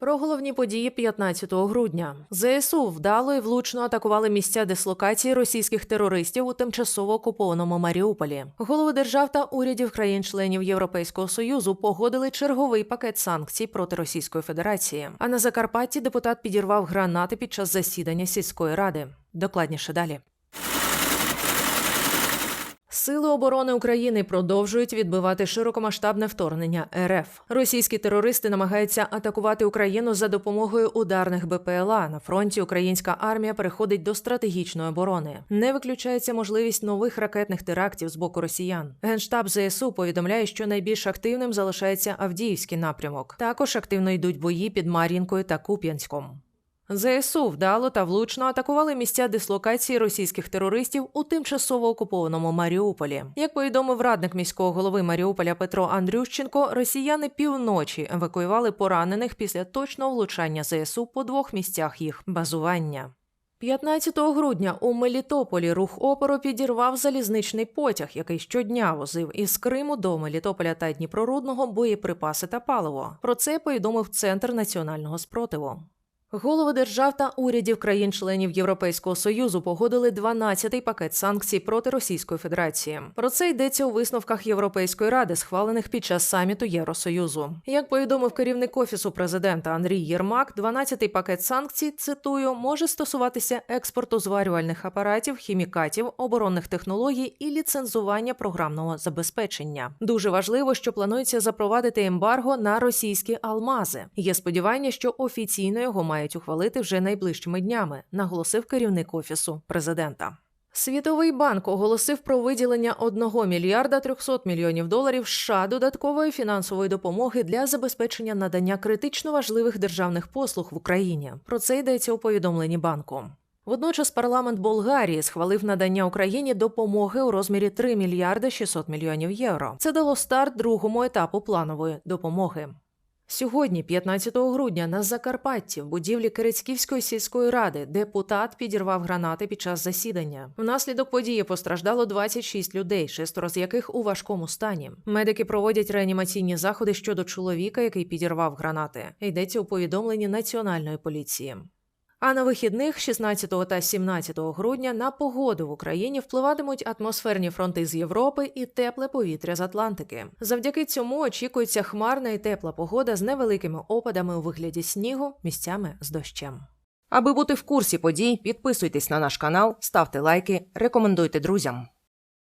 Про головні події 15 грудня ЗСУ вдало і влучно атакували місця дислокації російських терористів у тимчасово окупованому Маріуполі. Голови держав та урядів країн-членів Європейського союзу погодили черговий пакет санкцій проти Російської Федерації. А на Закарпатті депутат підірвав гранати під час засідання сільської ради. Докладніше далі. Сили оборони України продовжують відбивати широкомасштабне вторгнення РФ. Російські терористи намагаються атакувати Україну за допомогою ударних БПЛА. На фронті українська армія переходить до стратегічної оборони. Не виключається можливість нових ракетних терактів з боку росіян. Генштаб ЗСУ повідомляє, що найбільш активним залишається Авдіївський напрямок. Також активно йдуть бої під Мар'їнкою та Куп'янськом. ЗСУ вдало та влучно атакували місця дислокації російських терористів у тимчасово окупованому Маріуполі. Як повідомив радник міського голови Маріуполя Петро Андрющенко, росіяни півночі евакуювали поранених після точного влучання ЗСУ по двох місцях їх базування. 15 грудня у Мелітополі рух опору підірвав залізничний потяг, який щодня возив із Криму до Мелітополя та Дніпрорудного боєприпаси та паливо. Про це повідомив Центр національного спротиву. Голови держав та урядів країн-членів Європейського союзу погодили 12-й пакет санкцій проти Російської Федерації. Про це йдеться у висновках Європейської ради, схвалених під час саміту Євросоюзу. Як повідомив керівник офісу президента Андрій Єрмак, 12-й пакет санкцій цитую може стосуватися експорту зварювальних апаратів, хімікатів, оборонних технологій і ліцензування програмного забезпечення. Дуже важливо, що планується запровадити ембарго на російські алмази. Є сподівання, що офіційно його мають ухвалити вже найближчими днями, наголосив керівник офісу президента. Світовий банк оголосив про виділення 1 мільярда 300 мільйонів доларів США додаткової фінансової допомоги для забезпечення надання критично важливих державних послуг в Україні. Про це йдеться у повідомленні банку. Водночас парламент Болгарії схвалив надання Україні допомоги у розмірі 3 мільярди 600 мільйонів євро. Це дало старт другому етапу планової допомоги. Сьогодні, 15 грудня, на Закарпатті, в будівлі Кирицьківської сільської ради, депутат підірвав гранати під час засідання. Внаслідок події постраждало 26 людей, шестеро з яких у важкому стані. Медики проводять реанімаційні заходи щодо чоловіка, який підірвав гранати. Йдеться у повідомленні національної поліції. А на вихідних 16 та 17 грудня на погоду в Україні впливатимуть атмосферні фронти з Європи і тепле повітря з Атлантики. Завдяки цьому очікується хмарна і тепла погода з невеликими опадами у вигляді снігу, місцями з дощем. Аби бути в курсі подій, підписуйтесь на наш канал, ставте лайки, рекомендуйте друзям.